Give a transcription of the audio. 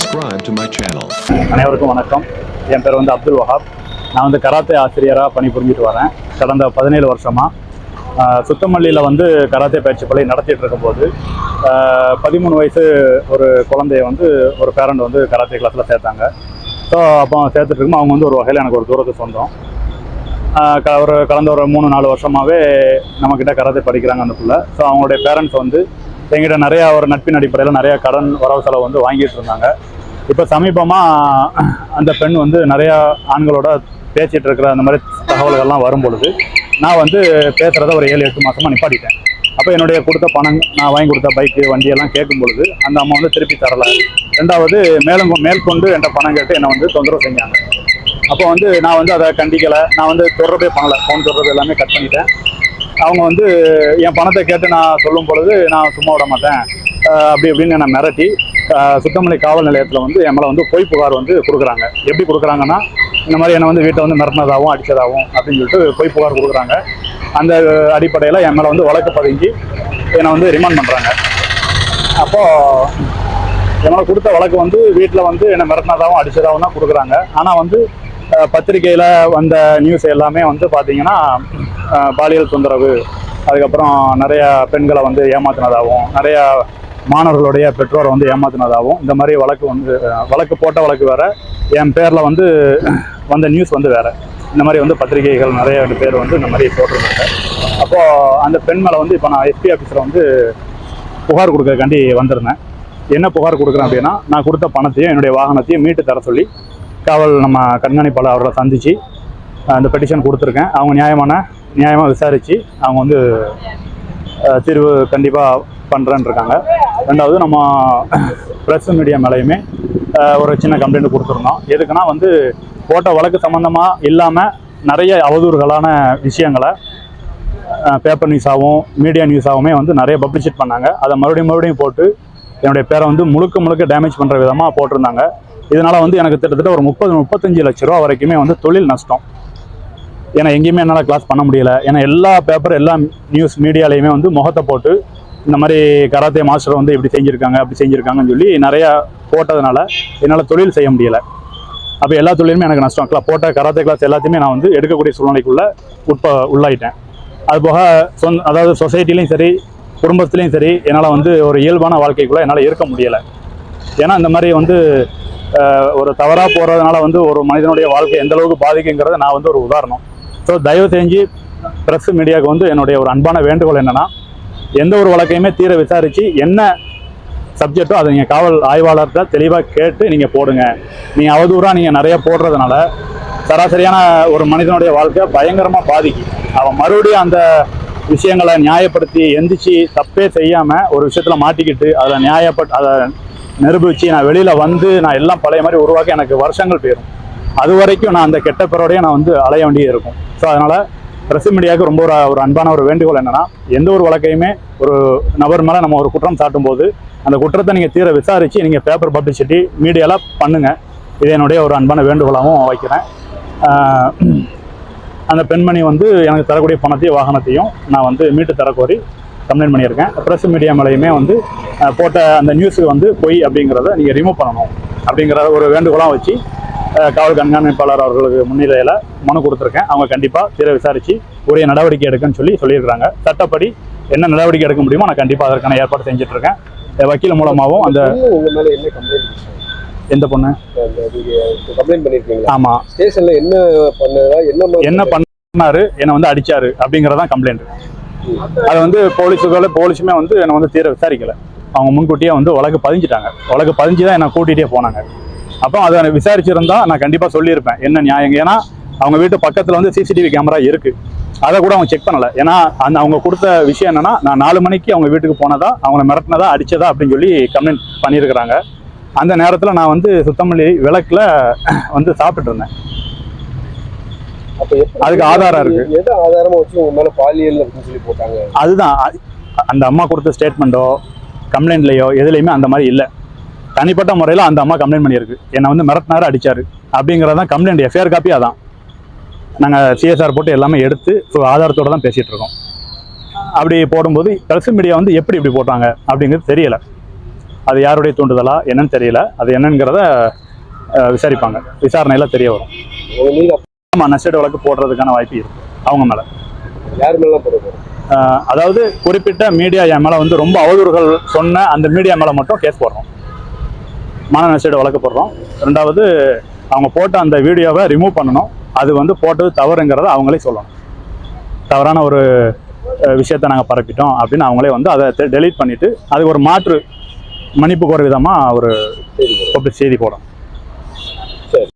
subscribe to my channel. அனைவருக்கும் வணக்கம். என் பேர் வந்து அப்துல் வஹாப். நான் வந்து கராத்தே ஆசிரியராக பணிபுரிஞ்சிட்டு வரேன். கடந்த பதினேழு வருஷமாக சுத்தமல்லியில் வந்து கராத்தே பயிற்சி பள்ளி நடத்திட்டு இருக்கும்போது பதிமூணு வயசு ஒரு குழந்தைய வந்து ஒரு பேரண்ட் வந்து கராத்தே கிளாஸில் சேர்த்தாங்க. ஸோ அப்போ சேர்த்துட்டு அவங்க வந்து ஒரு வகையில் எனக்கு ஒரு தூரத்து சொந்தம் க ஒரு கடந்த ஒரு மூணு நாலு வருஷமாகவே நம்மக்கிட்ட கராத்தே படிக்கிறாங்க அந்த பிள்ளை. ஸோ அவங்களுடைய பேரண்ட்ஸ் வந்து எங்கிட்ட நிறையா ஒரு நட்பின் அடிப்படையில் நிறையா கடன் வரவு செலவு வந்து வாங்கிட்டு இருந்தாங்க. இப்போ சமீபமாக அந்த பெண் வந்து நிறையா ஆண்களோட பேசிகிட்டு இருக்கிற அந்த மாதிரி தகவல்கள்லாம் வரும் பொழுது நான் வந்து பேசுகிறத ஒரு ஏழு எட்டு மாதமாக நிப்பாட்டிட்டேன். அப்போ என்னுடைய கொடுத்த பணம் நான் வாங்கி கொடுத்த பைக்கு வண்டியெல்லாம் கேட்கும் பொழுது அந்த அம்மா வந்து திருப்பி தரல. ரெண்டாவது மேலும் மேற்கொண்டு என்கிட்ட பணம் கேட்டு என்னை வந்து தொந்தரவு செஞ்சாங்க. அப்போ வந்து நான் வந்து அதை கண்டிக்கலை. நான் வந்து தொடர்பே பண்ணலை. ஃபோன் தொடர்பு எல்லாமே கட் பண்ணிட்டேன். அவங்க வந்து என் பணத்தை கேட்டு நான் சொல்லும் பொழுது நான் சும்மா விட மாட்டேன். அப்படி இப்படின்னு என்னை மிரட்டி சுத்தமலை காவல் நிலையத்தில் வந்து என் மேலே வந்து பொய் புகார் வந்து கொடுக்குறாங்க. எப்படி கொடுக்குறாங்கன்னா இந்த மாதிரி என்னை வந்து வீட்டை வந்து மிரட்டினதாகவும் அடித்ததாகவும் அப்படின்னு சொல்லிட்டு பொய் புகார் கொடுக்குறாங்க. அந்த அடிப்படையில் என் மேலே வந்து வழக்கு பதுங்கி என்னை வந்து ரிமாண்ட் பண்ணுறாங்க அப்போது என்னால் கொடுத்த வழக்கு வந்து வீட்டில் வந்து என்னை மிரட்டினதாகவும் அடித்ததாகவும் தான் கொடுக்குறாங்க. ஆனால் வந்து பத்திரிக்கையில் வந்த நியூஸ் எல்லாமே வந்து பார்த்தீங்கன்னா பாலியல் தொந்தரவு அதுக்கப்புறம் நிறையா பெண்களை வந்து ஏமாத்தினதாகவும் நிறையா மாணவர்களுடைய பெற்றோரை வந்து ஏமாத்தினதாகவும் இந்த மாதிரி வழக்கு வந்து வழக்கு போட்ட வழக்கு வேறு என் பேரில் வந்து வந்த நியூஸ் வந்து வேறு. இந்த மாதிரி வந்து பத்திரிகைகள் நிறைய பேர் வந்து இந்த மாதிரி போட்டிருந்தாங்க. அப்போது அந்த பெண் மேலே வந்து இப்போ நான் எஸ்பி ஆஃபீஸில் வந்து புகார் கொடுக்கறக்காண்டி வந்திருந்தேன். என்ன புகார் கொடுக்குறேன் அப்படின்னா நான் கொடுத்த பணத்தையும் என்னுடைய வாகனத்தையும் மீட்டு தர சொல்லி காவல் நம்ம கண்காணிப்பாளர் அவரை சந்தித்து அந்த பெட்டிஷன் கொடுத்துருக்கேன். அவங்க நியாயமான நியாயமாக விசாரித்து அவங்க வந்து தீர்வு கண்டிப்பாக பண்ணுறேன்னு இருக்காங்க ரெண்டாவது நம்ம ப்ரெஸ் மீடியா மேலேயுமே ஒரு சின்ன கம்ப்ளைண்ட் கொடுத்துருந்தோம். எதுக்குன்னா வந்து போட்ட வழக்கு சம்மந்தமாக இல்லாமல் நிறைய அவதூறுகளான விஷயங்களை பேப்பர் நியூஸாகவும் மீடியா நியூஸாகவுமே வந்து நிறைய பப்ளிஷிட் பண்ணாங்க. அதை மறுபடியும் மறுபடியும் போட்டு என்னுடைய பேரை வந்து முழுக்க முழுக்க டேமேஜ் பண்ணுற விதமாக போட்டிருந்தாங்க. இதனால் வந்து எனக்கு கிட்டத்தட்ட ஒரு முப்பது முப்பத்தஞ்சு லட்ச ரூபா வரைக்குமே வந்து தொழில் நஷ்டம். ஏன்னா எங்கேயுமே என்னால் கிளாஸ் பண்ண முடியல. ஏன்னா எல்லா பேப்பர் எல்லா நியூஸ் மீடியாலையுமே வந்து முகத்தை போட்டு இந்த மாதிரி கராத்தே மாஸ்டர் வந்து இப்படி செஞ்சுருக்காங்க அப்படி செஞ்சுருக்காங்கன்னு சொல்லி நிறையா போட்டதுனால என்னால் தொழில் செய்ய முடியலை. அப்போ எல்லா தொழிலுமே எனக்கு நஷ்டம். கிளா போட்ட கராத்தே கிளாஸ் எல்லாத்தையுமே நான் வந்து எடுக்கக்கூடிய சூழ்நிலைக்குள்ளே உட்ப உள்ளாயிட்டேன். அதுபோக சொந் சொந்த அதாவது சொசைட்டிலையும் சரி குடும்பத்துலேயும் சரி என்னால் வந்து ஒரு இயல்பான வாழ்க்கைக்குள்ளே என்னால் இருக்க முடியலை. ஏன்னா இந்த மாதிரி வந்து ஒரு தவறாக போகிறதுனால வந்து ஒரு மனிதனுடைய வாழ்க்கை எந்த அளவுக்கு பாதிக்குங்கிறத நான் வந்து ஒரு உதாரணம். ஸோ தயவு செஞ்சு ப்ரெஸ் மீடியாவுக்கு வந்து என்னுடைய ஒரு அன்பான வேண்டுகோள் என்னென்னா எந்த ஒரு வழக்கையுமே தீர விசாரித்து என்ன சப்ஜெக்ட்டோ அதை நீங்கள் காவல் ஆய்வாளர்கிட்ட தெளிவாக கேட்டு நீங்கள் போடுங்க. நீங்கள் அவதூறாக நீங்கள் நிறைய போடுறதுனால சராசரியான ஒரு மனிதனுடைய வாழ்க்கை பயங்கரமாக பாதிக்கும் அவன் மறுபடியும் அந்த விஷயங்களை நியாயப்படுத்தி எந்திரிச்சு தப்பே செய்யாமல் ஒரு விஷயத்தில் மாட்டிக்கிட்டு அதில் நியாயப்பட் அதை நிரூபித்து நான் வெளியில் வந்து நான் எல்லாம் பழைய மாதிரி உருவாக்க எனக்கு வருஷங்கள் போயிடும் அது வரைக்கும் நான் அந்த கெட்ட பேரோடய நான் வந்து அலைய வேண்டியது இருக்கும். ஸோ அதனால் பிரஸ் மீடியாவுக்கு ரொம்ப ஒரு ஒரு அன்பான ஒரு வேண்டுகோள் என்னென்னா எந்த ஒரு வழக்கையுமே ஒரு நபர் மேலே நம்ம ஒரு குற்றம் சாட்டும் போது அந்த குற்றத்தை நீங்கள் தீர விசாரித்து நீங்கள் பேப்பர் பப்ளிசிட்டி மீடியாலாம் பண்ணுங்கள் இது என்னுடைய ஒரு அன்பான வேண்டுகோளாகவும் வைக்கிறேன். அந்த பெண்மணி வந்து எனக்கு தரக்கூடிய பணத்தையும் வாகனத்தையும் நான் வந்து மீட்டு தரக்கோரி கம்ப்ளைண்ட் பண்ணியிருக்கேன். ப்ரெஸ் மீடியா மேலேயுமே வந்து போட்ட அந்த நியூஸுக்கு வந்து பொய் அப்படிங்கிறத நீங்கள் ரிமூவ் பண்ணணும் அப்படிங்கிற ஒரு வேண்டுகோளாக வச்சு காவல் கண்காணிப்பாளர் அவர்களுக்கு முன்னிலையில் மனு கொடுத்துருக்கேன். அவங்க கண்டிப்பாக தீர விசாரித்து உரிய நடவடிக்கை எடுக்குன்னு சொல்லி சொல்லியிருக்காங்க சட்டப்படி என்ன நடவடிக்கை எடுக்க முடியுமோ நான் கண்டிப்பாக அதற்கான ஏற்பாடு அஹ் வக்கீல் மூலமாகவும் அந்த எந்த பொண்ணு? கம்ப்ளைண்ட் ஆமாம் ஸ்டேஷன்ல என்ன பண்ணதா என்ன என்ன பண்ணாரு? என்னை வந்து அடிச்சாரு அப்படிங்கறதான் கம்ப்ளைண்ட் அது வந்து போலீஸுகளை போலீஸுமே வந்து என்னை வந்து தீர விசாரிக்கல. அவங்க முன்கூட்டியே வந்து வழக்கு பதிஞ்சிட்டாங்க. வழக்கு பதிஞ்சு தான் என்னை கூட்டிகிட்டே போனாங்க. அப்போ அதை விசாரிச்சிருந்தா நான் கண்டிப்பாக சொல்லியிருப்பேன் என்ன நியாயம் ஏன்னா அவங்க வீட்டு பக்கத்தில் வந்து சிசிடிவி கேமரா இருக்கு. அதை கூட அவங்க செக் பண்ணல. ஏன்னா அந்த அவங்க கொடுத்த விஷயம் என்னன்னா நான் நாலு மணிக்கு அவங்க வீட்டுக்கு போனதா அவங்கள மிரட்டினதா அடிச்சதா அப்படின்னு சொல்லி கம்ப்ளைண்ட் பண்ணியிருக்கிறாங்க. அந்த நேரத்தில் நான் வந்து சுத்தமல்லி விளக்கில் வந்து சாப்பிட்டுட்டு இருந்தேன். அதுக்கு ஆதாரம் இருக்கு. எதை ஆதாரமா வச்சு உங்க மேல பாலியல் அப்படின்னு சொல்லி போட்டாங்க? அதுதான். அந்த அம்மா கொடுத்த ஸ்டேட்மெண்ட்டோ கம்ப்ளைண்ட்லையோ எதுலையுமே அந்த மாதிரி இல்லை. தனிப்பட்ட முறையில் அந்த அம்மா கம்ப்ளைண்ட் பண்ணியிருக்கு. என்னை வந்து மிரட்டினாரு அடிச்சாரு. அப்படிங்கிறதான் கம்ப்ளைண்ட் எஃப்ஐஆர் காப்பி அதான். நாங்கள் சிஎஸ்ஆர் போட்டு எல்லாமே எடுத்து ஸோ ஆதாரத்தோடு தான் பேசிகிட்டு இருக்கோம். அப்படி போடும்போது பிரஸ் மீடியா வந்து எப்படி இப்படி போட்டாங்க அப்படிங்கிறது தெரியலை. அது யாருடைய தூண்டுதலா என்னன்னு தெரியல. அது என்னங்கிறத விசாரிப்பாங்க. விசாரணையில் தெரிய வரும். நம்ம நஷ்டீடு வழக்கு போடுறதுக்கான வாய்ப்பு இருக்கு. அவங்க மேலே. யார் அதாவது குறிப்பிட்ட மீடியா என் மேலே வந்து ரொம்ப அவதூறுகள் சொன்ன அந்த மீடியா மேலே மட்டும் கேஸ் போடுறோம். மான நஷ்டீடு வழக்கு போடுறோம் ரெண்டாவது அவங்க போட்ட அந்த வீடியோவை ரிமூவ் பண்ணணும். அது வந்து போட்டது தவறுங்கிறத அவங்களே சொல்லணும். தவறான ஒரு விஷயத்தை நாங்கள் பரப்பிட்டோம் அப்படின்னு அவங்களே வந்து அதை டெலீட் பண்ணிவிட்டு அது ஒரு மாற்று மன்னிப்பு கோர விதமாக ஒரு சரி செய்தி போடும்